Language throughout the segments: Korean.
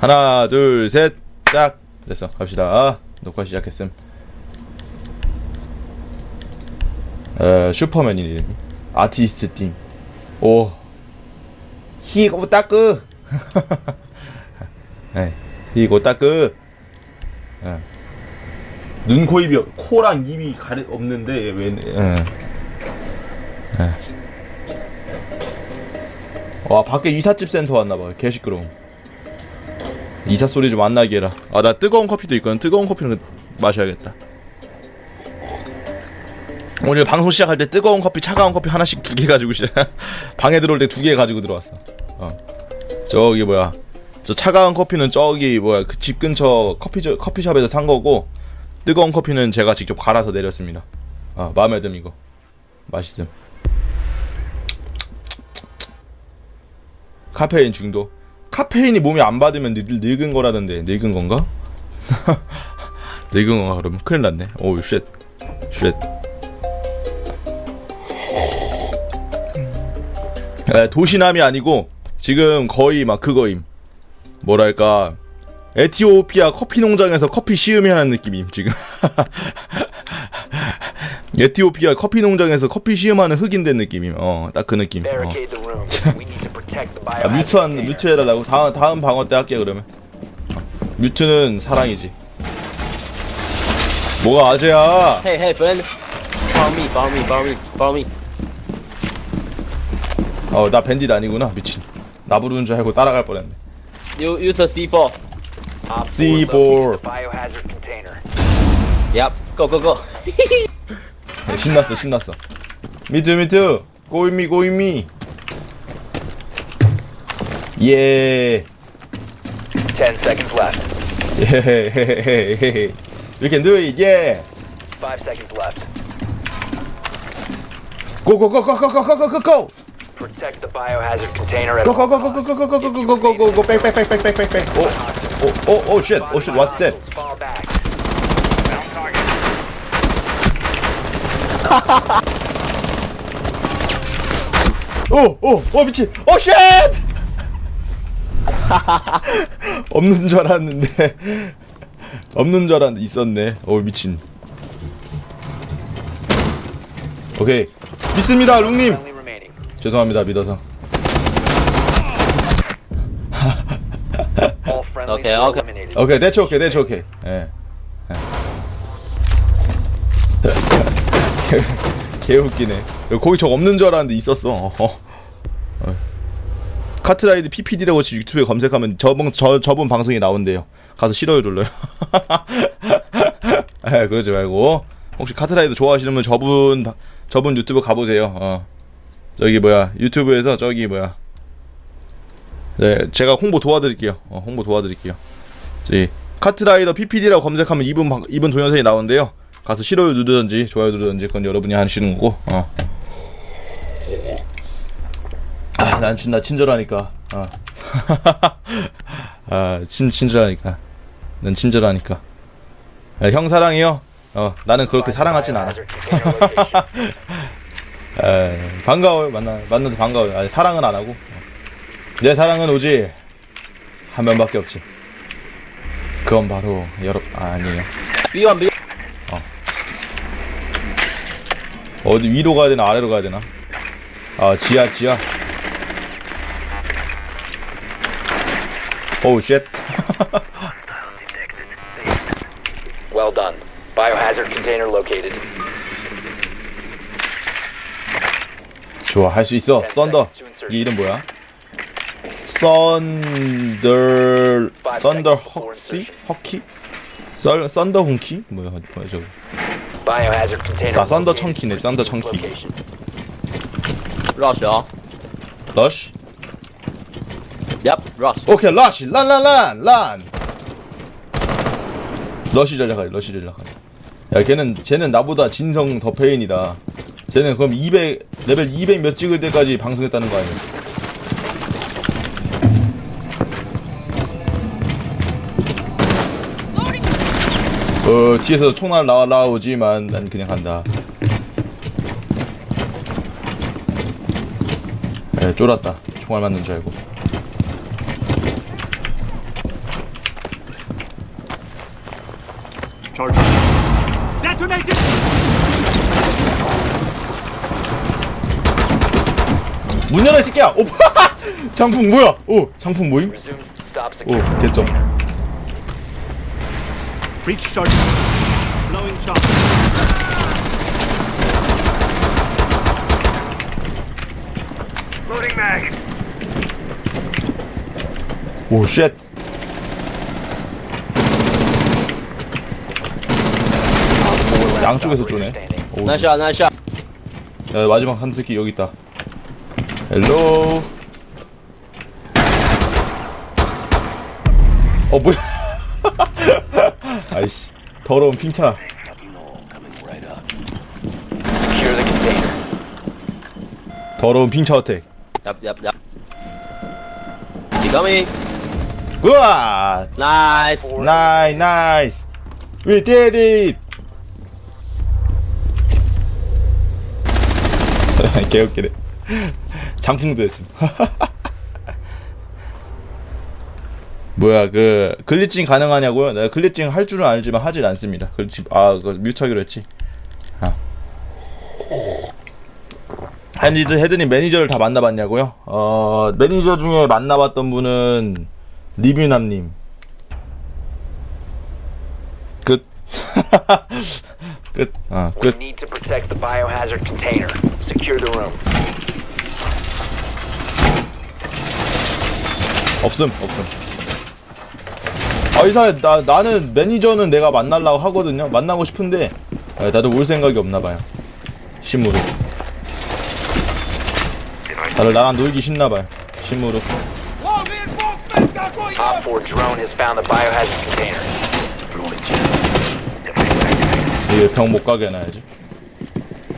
하나 둘 셋 짝! 됐어. 갑시다. 아, 녹화 시작했음. 에 슈퍼맨 이름 아티스트 팀오. 히고 따끄! 에 히고 따끄! 예. 눈, 코, 입이 없- 코랑 입이 가리 없는데 왜? 예. 예. 와 밖에 이삿집 센터 왔나봐. 개 시끄러움 이사 소리 좀 안 나게 해라. 아 나 뜨거운 커피도 있거든. 뜨거운 커피는 마셔야겠다. 오늘 방송 시작할 때 뜨거운 커피 차가운 커피 하나씩 두 개 가지고 시작. 방에 들어올 때 두 개 가지고 들어왔어. 어. 저기 뭐야. 저 차가운 커피는 저기 뭐야. 그 집 근처 커피 커피숍에서 산 거고 뜨거운 커피는 제가 직접 갈아서 내렸습니다. 아 마음에 듦 이거. 맛있음. 카페인 중독 카페인이 몸에 안 받으면 늙, 늙은 거라던데. 늙은 건가? 늙은 건가? 그러면 큰일 났네. 오우 쉣 쉣. 에, 도시남이 아니고 지금 거의 막 그거임. 뭐랄까. 에티오피아 커피 농장에서 커피 시음이 하는 느낌임 지금. 에티오피아 커피 농장에서 커피 시음하는 흑인 된 느낌임. 어딱 그 느낌. 어. The the 아, 뮤트한 container. 뮤트 해달라고 다음 다음 방어 때 할게 그러면 뮤트는 사랑이지 뭐가 아재야 Hey, hey, friend. Follow me, follow me, follow me, follow me. 어나 밴딧 아니구나 미친 나 부르는 줄 알고 따라갈 뻔했네 You use a C4. Op four C4. located the biohazard container. Yep. Go, go, go. 네, 신났어 신났어 미트 미트 고인미 고인미 Yeah. Ten seconds left. Yeah. we can do it. Yeah. Five seconds left. Go go go go go go go go go go. Protect the biohazard container. at Go go go go go go go go go go go go go Bang bang bang bang bang bang bang! Oh oh oh oh shit oh shit what's that? Fall back. Oh oh oh bitch oh shit! 없는 줄 알았는데 없는 줄 알았는데 있었네. 어 미친. 오케이 믿습니다 룽님. 죄송합니다 믿어서. Okay. eliminated. 오케이 대체 오케이 대체 오케이. 예. 예. 개, 개 웃기네. 거기 저 없는 줄 알았는데 있었어. 어. 어. 카트라이드 PPD라고 유튜브에 검색하면 저번 저 저분 방송이 나온대요. 가서 싫어요 눌러요. 에 그러지 말고 혹시 카트라이드 좋아하시는 분 저분 바- 저분 유튜브 가보세요. 어. 저기 뭐야 유튜브에서 저기 뭐야. 네 제가 홍보 도와드릴게요. 어, 홍보 도와드릴게요. 저기 카트라이더 PPD라고 검색하면 이분 방- 이분 동영상이 나오는데요. 가서 싫어요 누르든지 좋아요 누르든지 그건 여러분이 하시는 거고. 어. 아, 난 진짜 친절하니까. 어. 아, 친 친절하니까. 난 친절하니까. 아, 형 사랑해요. 어, 나는 그렇게 사랑하진 않아. 에, 반가워요. 만나 만나서 반가워요. 아니, 사랑은 안 하고. 어. 내 사랑은 오직 한 명밖에 없지. 그건 바로 여러 아, 아니에요. B1, B. 어디 위로 가야 되나 아래로 가야 되나? 아 지하 지하. 오우 쉣. Well done. Biohazard container located. 좋아 할 수 있어. 썬더. 이 이름 뭐야? 썬더 썬더 헉시 허키? 썰 썬더 훈키? 뭐야 뭐야 저거. Biohazard container. 아, 썬더. 청키네, 썬더 청키. Y'all. 러쉬? Yep, rush. 오케이 러쉬 란란란 란. 러쉬 전략하지 러쉬 전략하지. 야 걔는 쟤는 나보다 진성 더 페인이다. 쟤는 그럼 200 레벨 200 몇 찍을 때까지 방송했다는 거 아니야? 어 뒤에서 총알 나와 나오지만 난 그냥 간다. 에 쫄았다. 총알 맞는 줄 알고. Charge. Detonated! 문 열어 이 새끼야 오 장풍 뭐야 오 장풍 모임 Resume stop 오 secure. 개점 Breach charge. Blowing shot. Loading mag. 오 쉣 양쪽에서 쪼네 오, 나이스 샷 나이스 샷 야, 마지막 한 새끼 여기 있다. 헬로. 어 뭐야? 아이씨 더러운 핑차. Secure the container. 더러운 핑차 어택. 얍얍얍 이거미 우와! 나이스 나이 나이스. We did it. 개웃기네. 장풍도 했음. 뭐야 그 글리칭 가능하냐고요? 내가 글리칭 할 줄은 알지만 하질 않습니다. 글리칭 아그 뮤트하기로 했지. 아. 핸디드 헤드님 매니저를 다 만나봤냐고요? 어 매니저 중에 만나봤던 분은 리뷰남님 끝. 끝. 아, 끝. Secure the room. 없음, 없음. 아, 이사야, 나, 나는 매니저는 내가 만나려고 하거든요. 만나고 싶은데, 아, 나도 올 생각이 없나봐요. 심으로. 다들 나랑 놀기 싫나봐요. 심으로. Op 4 drone has found the biohazard container. 여기 병못 가게 해놔야지.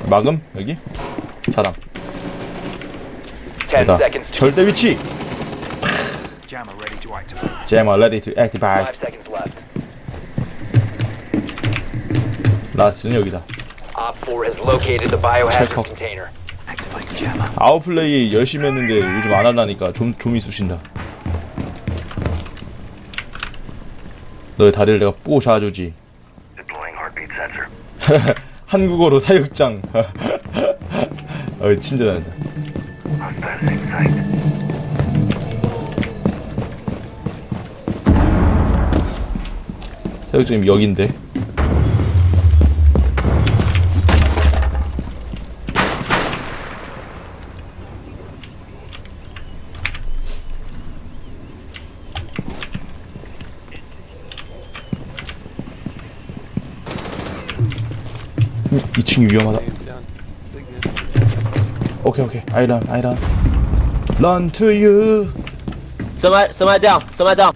막음? 여기? 사람. 10 됐다. 절대 위치! Jammer ready to activate. Jammer ready to activate. 5 seconds left. 라스는 여기다. Op 4 has located the biohazard Check. container. Activate jammer. 아웃플레이 열심히 했는데 요즘 안 하려니까 좀 좀이 쑤신다. 너의 다리를 내가 heartbeat sensor. 한국어로 사육장. 친절하다. Passing sight. 사육장이 여긴데. 음, 2층이 위험하다. Okay, okay. I run, I run. Run to you. Somebody, somebody down, somebody down.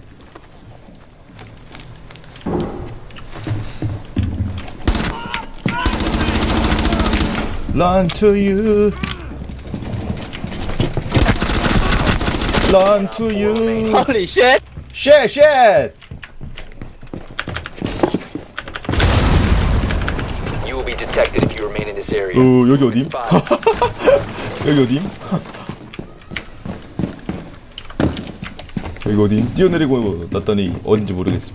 Run to you. Run to you. Holy shit! Shit, shit! You will be detected if you remain in this area. 어, 여기 어디? 여기 어dim? 여기 어딘? 뛰어내리고 났더니 어딘지 모르겠어.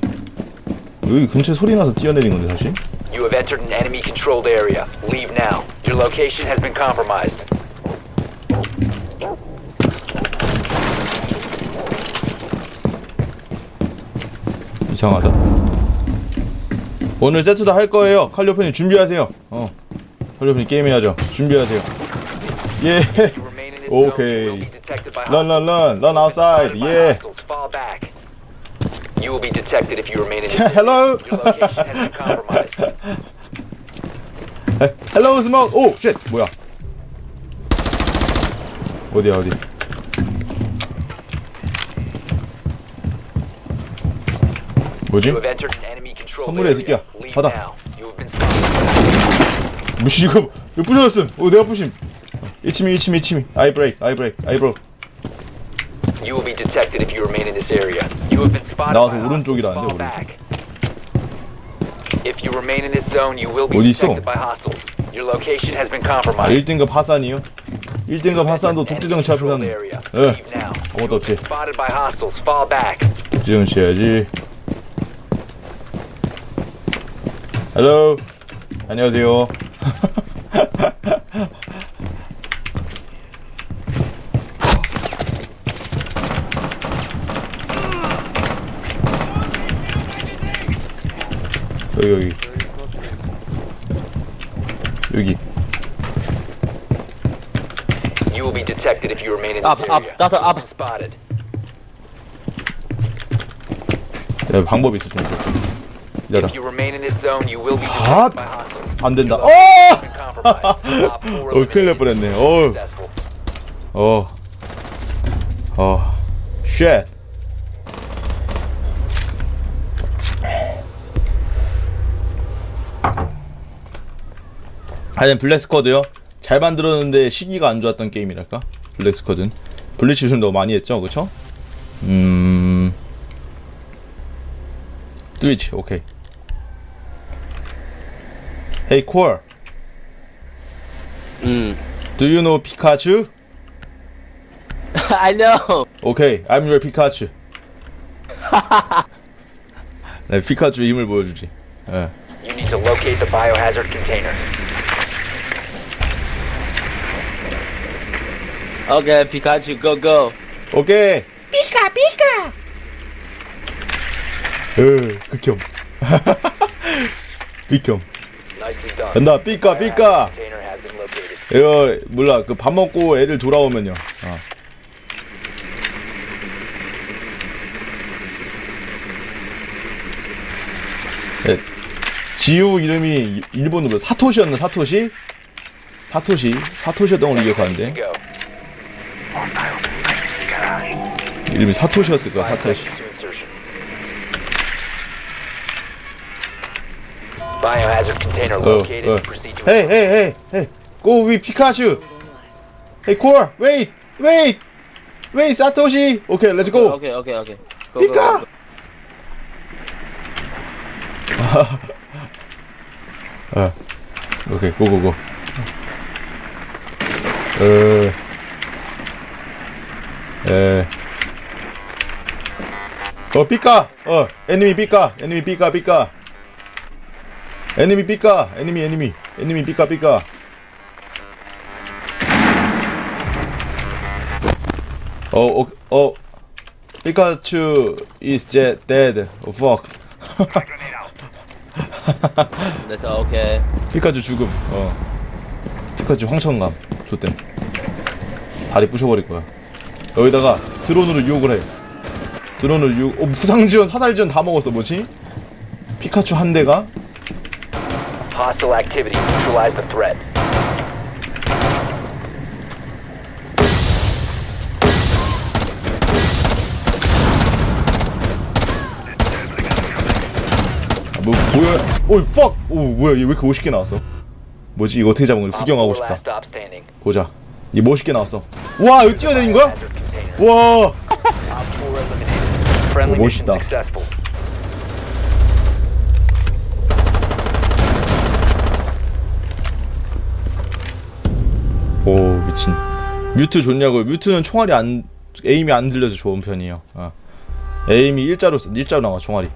여기 근처에 소리 나서 뛰어내린 건데 사실. You have entered an enemy controlled area. Leave now. Your location has been compromised. 이상하다. 오늘 세트도 할 거예요. 칼리오펜님 준비하세요. 어. 칼리오펜님 게임 해야죠. 준비하세요. 예. You Okay. Run, run, run, run outside. Yeah. You will be detected if you remain in this. Hello. Your location has been compromised. 헬로우 스모크. 오, 쉣. 뭐야? 어디야, 어디? 뭐지? You have entered an enemy controlled 선물이야, area. 새끼야. Leave 받아. now. You have been spotted. 무시 이거 이거 부셔졌음. 오, 내가 부심. 이치미, 이치미, 이치미. 아이 브레이크, 아이 브레이크, 아이 브로. You will be detected if you remain in this area. You have been spotted 나와서 by 오른쪽이라는데, hostiles. Fall 오른쪽. back. If you remain in this zone, you will be 어디 있어? detected by hostiles. Your location has been 아, compromised. 1등급 하산이요? 1등급 하산도 독재정치 앞에서는 area. 예. Leave now. 아무것도 없지. Spotted by hostiles. Fall back. 독재정치 해야지. 헬로 안녕하세요 여기 여기 여기 You will be detected if you remain in this up, area. that's up. Spotted. 야, 방법이 있어 좀 열어 If you remain in this zone, you will be 아! detected by hostiles. 안 된다 어! have been compromised. Op four 어 큰일 날 eliminated. 뻔했네 어 Successful. 어. 어. 쉣. 아니 블랙스쿼드요? 잘 만들었는데 시기가 안 좋았던 게임이랄까? 블랙스쿼드는 블리치 좀 너무 많이 했죠, 그쵸? 음... 트위치, 오케이. Hey Core, Mm. do you know Pikachu? I know. 오케이, I'm your 피카츄. 네, 피카츄 힘을 보여주지. 예. You need to locate the biohazard container. Okay, Pikachu, go go. 오케이. 피카 피카. 으, 극혐. 극혐. Nicely done. 간다, 삐까, 삐까. container has been located. 이거 몰라. 그 밥 먹고 애들 돌아오면요. 어. 네, 지우 이름이 일본어로 사토시였나 사토시? 사토시 사토시였던 걸로 기억하는데 Go. 이름이 사토시였을 거야 사토시. 어, located. 어. Hey, hey, hey, hey, go with 피카츄. Hey, core, wait, wait, wait, 사토시. Okay, let's go. Okay, okay, okay. Go, Pika! go, go, go. 어, 오케이, 고고고. 어, 에, 어, 삐까, 어, 애니미 삐까, 애니미 삐까, 삐까. 애니미 삐까, 애니미, 애니미, 애니미 삐까, 삐까. 어, 어, 어, 피카츄 is dead, dead. Oh, fuck. That's okay. 피카츄 죽음. 어. 피카츄 황천감. 좋댐. 다리 부셔버릴 거야. 여기다가 드론으로 유혹을 해. 드론으로 유혹. 어, 부상지원, 사달지원 다 먹었어. 뭐지? 피카츄 한 대가 Hostile activity. Neutralize the threat. 아, 뭐 뭐야? 어이 fuck. 오 뭐야? 얘 왜 이렇게 50개 나왔어? 뭐지? 이거 어떻게 잡은 거야? Op 구경하고 four 싶다. last stop standing. 보자. 얘 멋있게 나왔어. 와, 이거 뛰어내린 거야? 와. Op four eliminated. Friendly 어, mission 멋있다. successful. 오 미친 뮤트 좋냐고요 뮤트는 총알이 안 에임이 안 들려서 좋은 편이에요 어. 에임이 일자로 쓰- 일자로 나와 총알이